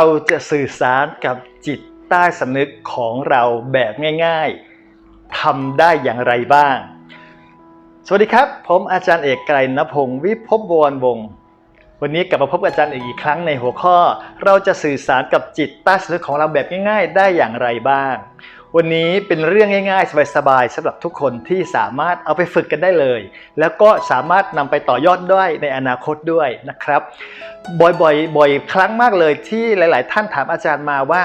เราจะสื่อสารกับจิตใต้สำนึกของเราแบบง่าย ๆทำได้อย่างไรบ้าง สวัสดีครับ ผมอาจารย์เอกไกรณพงศ์วิภพวรวงศ์วันนี้กลับมาพบอาจารย์เอกอีกครั้งในหัวข้อ เราจะสื่อสารกับจิตใต้สำนึกของเราแบบง่าย ๆ ได้อย่างไรบ้าง วันนี้เป็นเรื่องง่ายๆ สบายๆสำหรับทุกคนที่สามารถเอาไปฝึกกันได้เลย แล้วก็สามารถนำไปต่อยอดได้ในอนาคตด้วยนะครับ บ่อยๆ บ่อยครั้งมากเลยที่หลาย ๆ ท่านถามอาจารย์มาว่า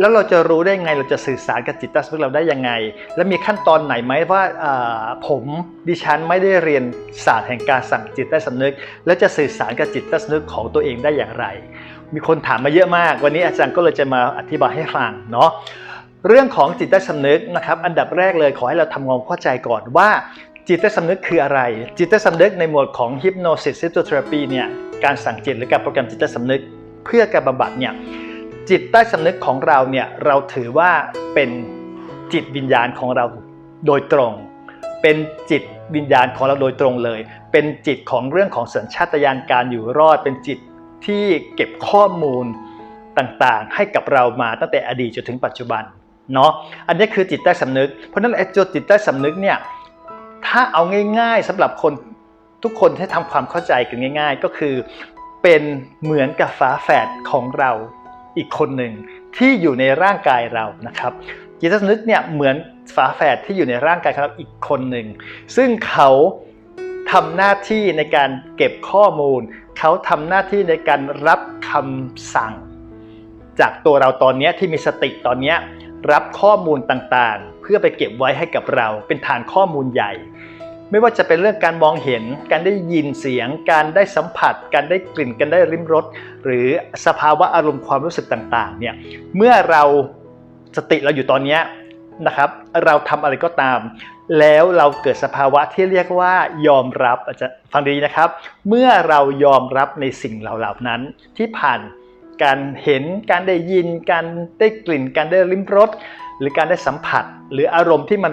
แล้วเราจะรู้ได้ไงเราจะสื่อสารกับจิตใต้สำนึกเราได้ยังไง และมีขั้นตอนไหนไหมว่าอ่าผมดิฉันไม่ได้เรียนศาสตร์แห่งการสั่งจิตใต้สำนึก แล้วจะสื่อสารกับจิตใต้สำนึกของตัวเองได้อย่างไร มีคนถามมาเยอะมาก วันนี้อาจารย์ก็เลยจะมาอธิบายให้ฟังเนาะ เรื่องของจิตใต้สำนึกนะครับ อันดับแรกเลยขอให้เราทำความเข้าใจก่อนว่าจิตใต้สำนึกคืออะไร จิตใต้สำนึกในหมวดของ hypnosis hypnotherapy เนี่ย การสั่งจิตหรือการโปรแกรมจิตใต้สำนึก เพื่อการบำบัดเนี่ย จิตใต้สำนึกของเราเนี่ย เราถือว่าเป็นจิตวิญญาณของเราโดยตรง เป็นจิตวิญญาณของเราโดยตรงเลย เป็นจิตของเรื่องของสัญชาตญาณการอยู่รอด เป็นจิตที่เก็บข้อมูลต่างๆ ให้กับเรามาตั้งแต่อดีตจนถึงปัจจุบัน เนาะอันนี้คือจิตใต้สำนึก เพราะฉะนั้นไอ้จิตใต้สำนึกเนี่ยถ้าเอาง่ายๆสำหรับคนทุกคนที่ทำความเข้าใจกันง่าย ๆ ก็คือเป็นเหมือนกับฝาแฝดของเราอีกคนหนึ่งที่อยู่ในร่างกายเรานะครับจิตใต้สำนึกเนี่ยเหมือนฝาแฝดที่อยู่ในร่างกายของเราอีกคนหนึ่ง ซึ่งเขาทำหน้าที่ในการเก็บข้อมูล เขาทำหน้าที่ในการรับคำสั่ง จากตัวเราตอนนี้ที่มีสติตอนนี้ รับข้อมูลต่างๆ เพื่อไปเก็บไว้ให้กับเราเป็นฐานข้อมูลใหญ่ ไม่ว่าจะเป็นเรื่องการมองเห็น การได้ยินเสียง การได้สัมผัส การได้กลิ่นการได้ริมรสหรือสภาวะอารมณ์ความรู้สึกต่างๆเนี่ยเมื่อเราสติเราอยู่ตอนนี้นะครับเราทำอะไรก็ตาม แล้วเราเกิดสภาวะที่เรียกว่ายอมรับอาจจะฟังดีนะครับ เมื่อเรายอมรับในสิ่งเหล่านั้นที่ผ่าน การเห็นการได้ยิน การได้กลิ่น การได้ริมรสหรือการได้สัมผัส หรืออารมณ์ที่มัน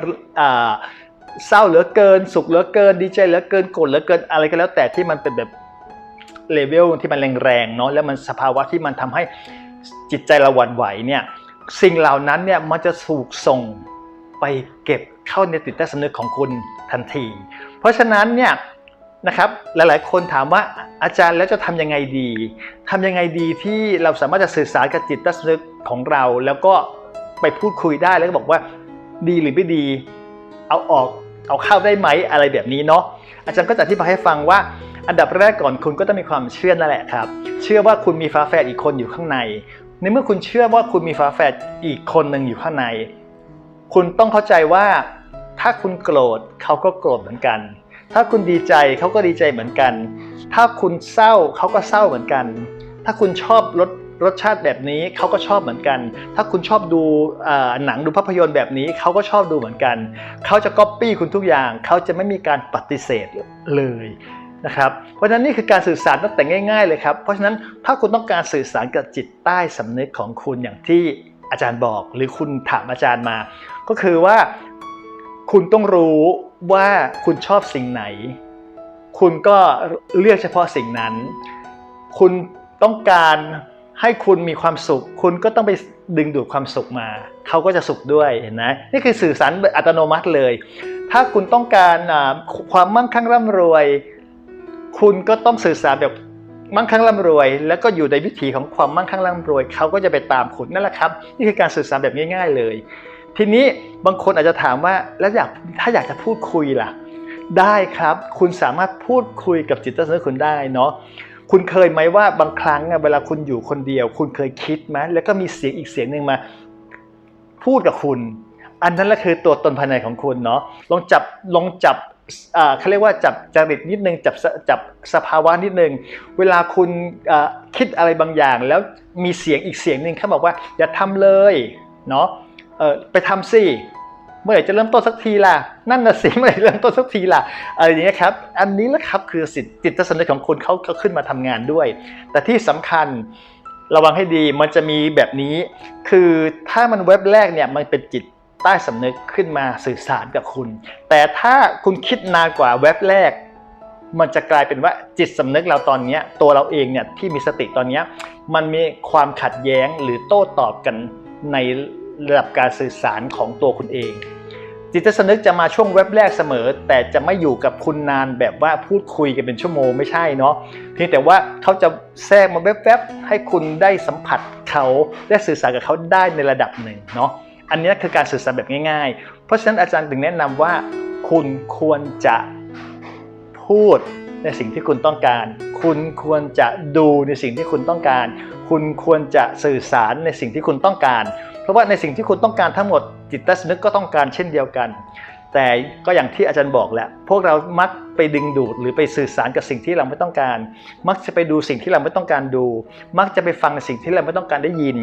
เศร้าเหลือเกิน สุขเหลือเกิน ดีใจเหลือเกินโกรธเหลือเกินอะไรก็แล้วแต่ที่มันเป็นแบบเลเวลที่มันแรงๆเนาะแล้วมันสภาวะที่มันทำให้จิตใจเราหวั่นไหวเนี่ยสิ่งเหล่านั้นเนี่ยมันจะถูกส่งไปเก็บเข้าในจิตใต้สำนึกของคุณทันที เพราะฉะนั้นเนี่ย นะครับหลายๆ คนถามว่าอาจารย์แล้วจะทำยังไงดีทำยังไงดีที่เราสามารถจะสื่อสารกับจิตใต้สำนึกของเรา แล้วก็ไปพูดคุยได้แล้วก็บอกว่าดีหรือไม่ดี เอาออกเอาเข้าได้ไหมอะไรแบบนี้เนาะอาจารย์ก็จะอธิบายให้ฟังว่า อันดับแรกก่อนคุณก็ต้องมีความเชื่อนั่นแหละครับ เชื่อว่าคุณมีฝาแฝดอีกคนอยู่ข้างใน ในเมื่อคุณเชื่อว่าคุณมีฝาแฝดอีกคนหนึ่งอยู่ข้างใน คุณต้องเข้าใจว่า ถ้าคุณโกรธเขาก็โกรธเหมือนกัน ถ้าคุณดีใจเขาก็ดีใจเหมือนกัน ถ้าคุณเศร้าเขาก็เศร้าเหมือนกัน ถ้าคุณชอบรสรสชาติแบบนี้เขาก็ชอบเหมือนกัน ถ้าคุณชอบดูอ่าหนังดูภาพยนตร์แบบนี้เขาก็ชอบดูเหมือนกัน เขาจะก๊อปปี้คุณทุกอย่าง เขาจะไม่มีการปฏิเสธเลยนะครับ เพราะฉะนั้นนี่คือการสื่อสารตั้งแต่ง่าย ๆเลยครับ เพราะฉะนั้นถ้าคุณต้องการสื่อสารกับจิตใต้สำนึกของคุณอย่างที่อาจารย์บอก หรือคุณถามอาจารย์มา ก็คือว่าคุณต้องรู้ ว่าคุณชอบสิ่งไหน คุณก็เลือกเฉพาะสิ่งนั้น คุณต้องการให้คุณมีความสุข คุณก็ต้องไปดึงดูดความสุขมา เขาก็จะสุขด้วยเห็นไหมนี่คือสื่อสารแบบอัตโนมัติเลย ถ้าคุณต้องการความมั่งคั่งร่ำรวย คุณก็ต้องสื่อสารแบบมั่งคั่งร่ำรวย แล้วก็อยู่ในวิถีของความมั่งคั่งร่ำรวย เขาก็จะไปตามคุณนั่นแหละครับ นี่คือการสื่อสารแบบง่าย ๆเลย ทีนี้บางคนอาจจะถามว่าแล้วอยากถ้าอยากจะพูดคุยล่ะ ได้ครับ คุณสามารถพูดคุยกับจิตใต้สำนึกคุณได้เนาะคุณเคยไหมว่าบางครั้งเวลาคุณอยู่คนเดียว คุณเคยคิดไหมแล้วก็มีเสียงอีกเสียงหนึ่งมา พูดกับคุณ อันนั้นแหละคือตัวตนภายในของคุณเนาะลองจับลองจับอ่าเขาเรียกว่าจับจริตนิดนึงจับจับสภาวะนิดนึง เวลาคุณคิดอะไรบางอย่าง แล้วมีเสียงอีกเสียงหนึ่งเขาบอกว่าอย่าทำเลยเนาะ เออไปทำสิเมื่อไหร่จะเริ่มต้นสักทีล่ะ นั่นน่ะสิเมื่อไหร่เริ่มต้นสักทีล่ะอะไรอย่างเงี้ยครับ อันนี้แหละครับคือสิทธิจิตสำนึกของคุณเขาเขาขึ้นมาทำงานด้วย แต่ที่สำคัญระวังให้ดีมันจะมีแบบนี้ คือถ้ามันเว็บแรกเนี่ยมันเป็นจิตใต้สำนึกขึ้นมาสื่อสารกับคุณ แต่ถ้าคุณคิดนานกว่าเว็บแรก มันจะกลายเป็นว่าจิตสำนึกเราตอนนี้ตัวเราเองเนี่ยที่มีสติตอนนี้มันมีความขัดแย้งหรือโต้ตอบกันใน ระดับการสื่อสารของตัวคุณเอง จิตสำนึกจะมาช่วงเว็บแรกเสมอ แต่จะไม่อยู่กับคุณนานแบบว่าพูดคุยกันเป็นชั่วโมงไม่ใช่เนาะเพียงแต่ว่าเขาจะแทรกมาแวบๆให้คุณได้สัมผัสเขาและสื่อสารกับเขาได้ในระดับหนึ่งเนาะอันนี้คือการสื่อสารแบบง่ายๆ เพราะฉะนั้นอาจารย์ถึงแนะนำว่าคุณควรจะพูดในสิ่งที่คุณต้องการ คุณควรจะดูในสิ่งที่คุณต้องการ คุณควรจะสื่อสารในสิ่งที่คุณต้องการ เพราะว่าในสิ่งที่คุณต้องการทั้งหมดจิตใต้สำนึกก็ต้องการเช่นเดียวกัน แต่ก็อย่างที่อาจารย์บอกแหละพวกเรามักไปดึงดูดหรือไปสื่อสารกับสิ่งที่เราไม่ต้องการ มักจะไปดูสิ่งที่เราไม่ต้องการดู มักจะไปฟังในสิ่งที่เราไม่ต้องการได้ยิน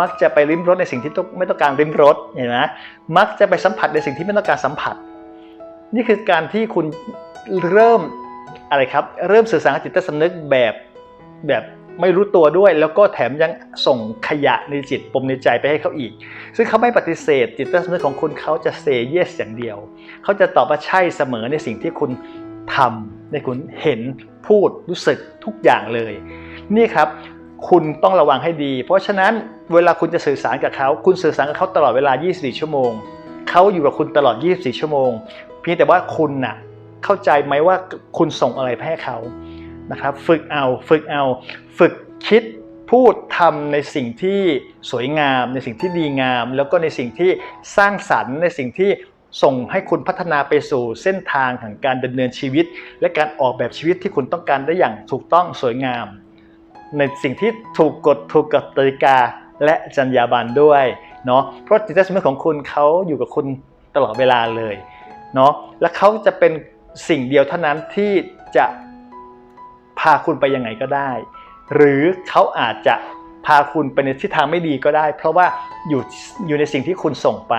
มักจะไปริมรสในสิ่งที่ไม่ต้องการริมรสเห็นไหมมักจะไปสัมผัสในสิ่งที่ไม่ต้องการสัมผัส นี่คือการที่คุณเริ่มอะไรครับ เริ่มสื่อสารกับจิตใต้สำนึกแบบแบบ ไม่รู้ตัวด้วย แล้วก็แถมยังส่งขยะในจิตปมในใจไปให้เขาอีก ซึ่งเขาไม่ปฏิเสธ จิตใต้สำนึกของคุณเขาจะเซเยสอย่างเดียว เขาจะตอบว่าใช่เสมอในสิ่งที่คุณทำในคุณเห็นพูดรู้สึกทุกอย่างเลย นี่ครับคุณต้องระวังให้ดี เพราะฉะนั้นเวลาคุณจะสื่อสารกับเขา คุณสื่อสารกับเขาตลอดเวลา 24 ชั่วโมง เขาอยู่กับคุณตลอด 24 ชั่วโมง เพียงแต่ว่าคุณน่ะเข้าใจไหมว่าคุณส่งอะไรให้เขา นะครับ ฝึกเอาฝึกเอา ฝึกคิดพูดทำในสิ่งที่สวยงาม ในสิ่งที่ดีงาม แล้วก็ในสิ่งที่สร้างสรรค์ ในสิ่งที่ส่งให้คุณพัฒนาไปสู่เส้นทางของการดำเนินชีวิต และการออกแบบชีวิตที่คุณต้องการได้อย่างถูกต้องสวยงาม ในสิ่งที่ถูกกฎถูกกติกาและจรรยาบรรณด้วยเนาะเพราะจิตใต้สำนึกของคุณเขาอยู่กับคุณตลอดเวลาเลยเนาะและเขาจะเป็นสิ่งเดียวเท่านั้นที่จะ พาคุณไปยังไงก็ได้ หรือเขาอาจจะพาคุณไปในทิศทางไม่ดีก็ได้ เพราะว่าอยู่อยู่ในสิ่งที่คุณส่งไป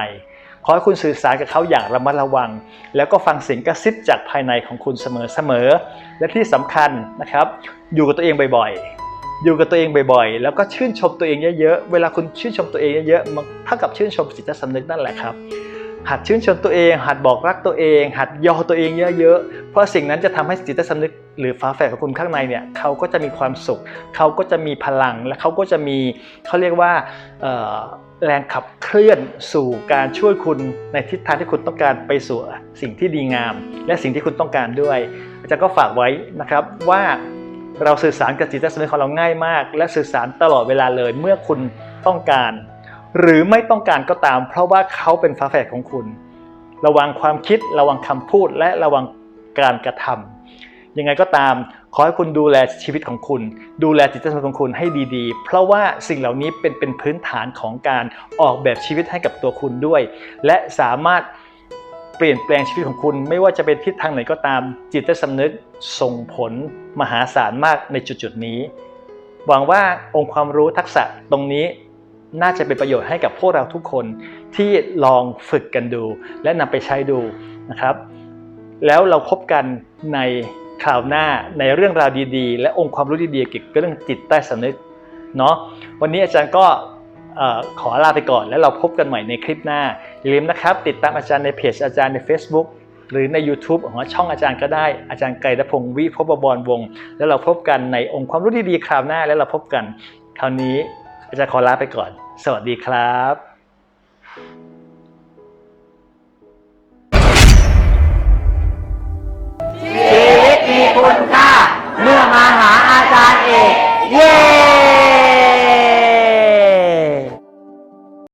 ขอให้คุณสื่อสารกับเขาอย่างระมัดระวัง แล้วก็ฟังเสียงกระซิบจากภายในของคุณเสมอๆและที่สำคัญนะครับ อยู่กับตัวเองบ่อยๆ อยู่กับตัวเองบ่อยๆ แล้วก็ชื่นชมตัวเองเยอะๆ เวลาคุณชื่นชมตัวเองเยอะๆมันเท่ากับชื่นชมจิตสำนึกนั่นแหละครับ หัดชื่นชมตัวเอง หัดบอกรักตัวเอง หัดยอตัวเองเยอะๆ เพราะสิ่งนั้นจะทำให้จิตใต้สำนึกหรือฟ้าแฝดของคุณข้างในเนี่ยเขาก็จะมีความสุข เขาก็จะมีพลัง และเขาก็จะมีเขาเรียกว่าแรงขับเคลื่อนสู่การช่วยคุณในทิศทางที่คุณต้องการไปสู่สิ่งที่ดีงาม และสิ่งที่คุณต้องการด้วย อาจารย์ก็ฝากไว้นะครับว่าเราสื่อสารกับจิตใต้สำนึกของเราง่ายมาก และสื่อสารตลอดเวลาเลยเมื่อคุณต้องการ หรือไม่ต้องการก็ตาม เพราะว่าเขาเป็นฝาแฝดของคุณ ระวังความคิดระวังคำพูดและระวังการกระทำยังไงก็ตาม ขอให้คุณดูแลชีวิตของคุณ ดูแลจิตใจของคุณให้ดีๆ เพราะว่าสิ่งเหล่านี้เป็นเป็นพื้นฐานของการออกแบบชีวิตให้กับตัวคุณด้วย และสามารถเปลี่ยนแปลงชีวิตของคุณ ไม่ว่าจะเป็นทิศทางไหนก็ตาม จิตใต้สำนึกส่งผลมหาศาลมากในจุดๆนี้ หวังว่าองค์ความรู้ทักษะตรงนี้ น่าจะเป็นประโยชน์ให้กับพวกเราทุกคนที่ลองฝึกกันดู และนำไปใช้ดูนะครับ แล้วเราพบกันในคราวหน้าในเรื่องราวดีๆ และองค์ความรู้ดีๆเกี่ยวกับเรื่องจิตใต้สำนึกเนาะวันนี้อาจารย์ก็ขอลาไปก่อน แล้วเราพบกันใหม่ในคลิปหน้า อย่าลืมนะครับ ติดตามอาจารย์ในเพจอาจารย์ใน Facebook หรือใน YouTube ของช่องอาจารย์ก็ได้อาจารย์ไกรพงศ์วิภพบรวง แล้วเราพบกันในองค์ความรู้ดีๆคราวหน้า แล้วเราพบกันคราวนี้ อาจารย์ขอลาไปก่อน สวัสดีครับ